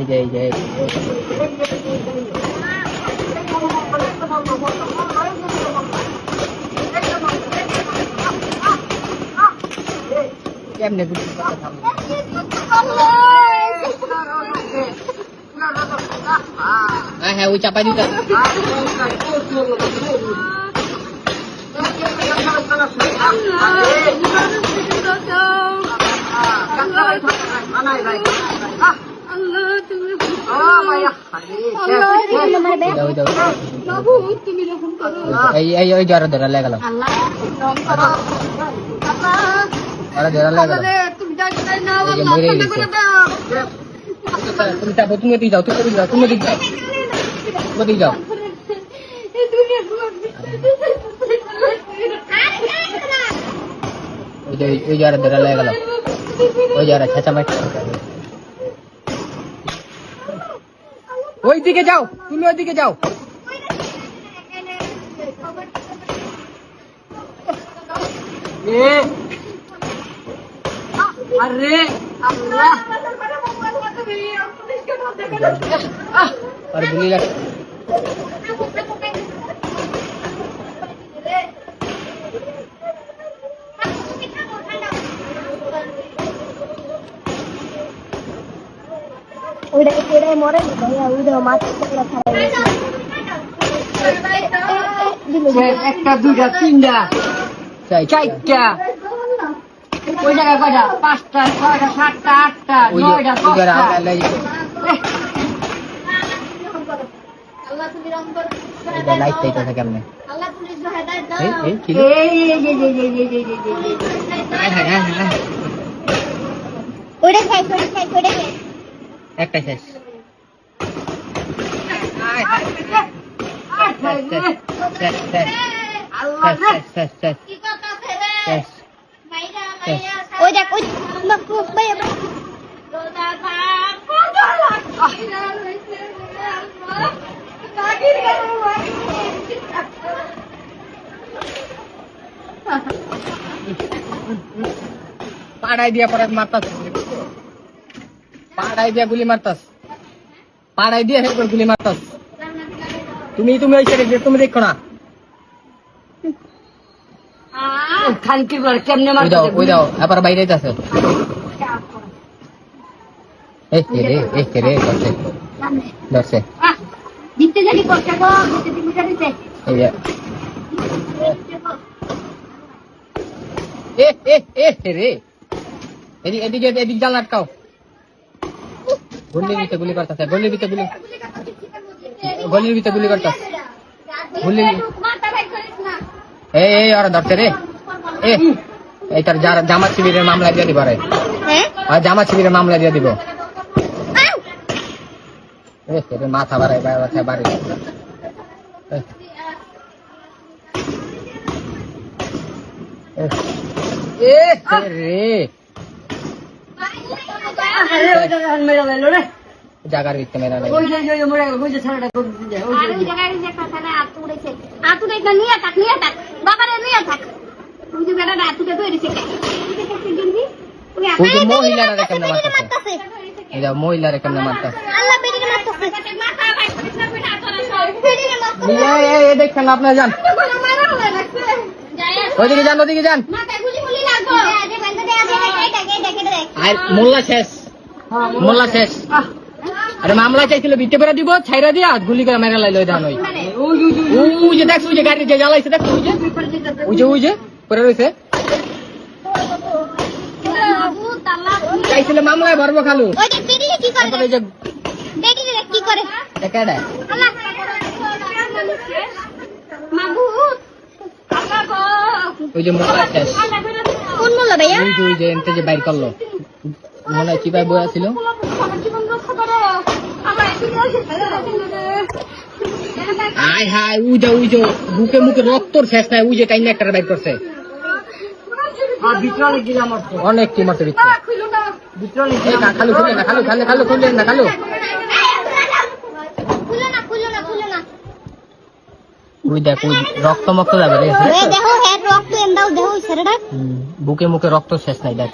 এই যে এই যে কেমনে হ্যাঁ হ্যাঁ ওই চাপাই দিতে Ah! এই জ্বর ধরা লাগলো আরে ধরা লাগলো তুমি যাবো তুমি দিয়ে যাও তুমি যাও তুমি দিয়ে যাও তুমি দিয়ে যাও ওই যারা ধরা লাগলো ওই যারা ছেঁচা মাছ ওই দিকে যাও তুমি ওই দিকে যাও আরে আল্লাহ। আর গুলি লাগছে ওইটাই ওইটাই মরে ভাইয়া ওইটাও মাছ পকড়া খারাপ একটা দুইটা তিনটা চারটা। ওই জায়গায় কয়টা? পাঁচটা ছয়টা সাতটা আটটা নয়টা দশটা। লাইট চাইতে থাকে আপনি ওটা খাই ওটা খাই ওটা খাই একটাই শেষ। ওই দেখ ওই পাড়ায় দিয়ে পরে মারতাছে পাড়াই দিয়া গুলি মারতাস। পাড়াই দিয়া হেরপর গুলি মারতাস। তুমি তুমি ওই সাইডে তুমি দেখো না। খানকি কেমনে মারতে দাও ওই দাও আবার বাইরে যাচ্ছে এই রে এই রে ধরছে। ধরছে। দিতে জানি করতে গো দিতে দিতে জানিতে এই যে। এ এ এ রে? এদিকে এদিকে এদিকে জাল আটকাও। গলির ভিতরে গুলি করতেছে গলির ভিতরে গুলি গলির ভিতরে গুলি করতেছে। গুলি এই ধরছে রে। এ এই তার জামা শিবিরের মামলা দিয়ে দিব রে হ্যাঁ আর জামা শিবিরের মামলা দিয়ে দিব। মাথা বাড়াই বাড়াই বাড়ি এ। রে আরে ওই জায়গায় মেরে গেল রে জাগার ভিতরে মেরা নাই ওই যে ওই মরে গেল ওই যে ছেলেটা করে দিতে যায় ওই যে ওই জায়গায় যে কথা না আতু উড়েছে আতু উড়েছে নিয়ে থাক নিয়ে থাক বাবারে নিয়ে থাক ওই যে বেটা আতুকে ধরেছে কে ওই যে মহিলারা রে কেমনে মারতাছে এই মহিলারা কেমনে মারতেছে আল্লাহ বেরিয়ে মারতাছে মাথা ভাই করিস না তোরা সব বেরিয়ে মারতাছে এই এই এই দেখেন আপনারা যান ওইদিকে যান ওইদিকে যান মাথায় গুলি গুলি লাগো আগে বান্দা দে আগে এটা এটা এটা দেখ আর মোল্লা শেষ। মোল্লা শেষ। আরে মামলা চাইছিল বিটে করে দিব ছাইরা দিয়া গুলি করে মেরে লাইলো ধান ওই। ওই যে দেখছ যে গাড়ি যে জ্বালাইছে দেখ ওই যে? ওই যে ওই যে পরে রয়েছে চাইছিল মামলায় ভরবো খালু। ওই কি করে যে কেডা ওই মোল্লা শেষ। কোন মোল্লা ভাইয়া? ওই যে ওই যে এনতে যে বাইর করল। মনে কি কীভাবে বয়া ছিল হাই হাই উই যা উই যা মুখে রক্তর শেষ নাই উই যে কাইন একটা বাইট করছে। অনেক কি মারছে ভিতরে। না খুলে না না দেখ রক্ত মক্ত যাবে বুকে মুখে রক্ত শেষ নাই দেখ।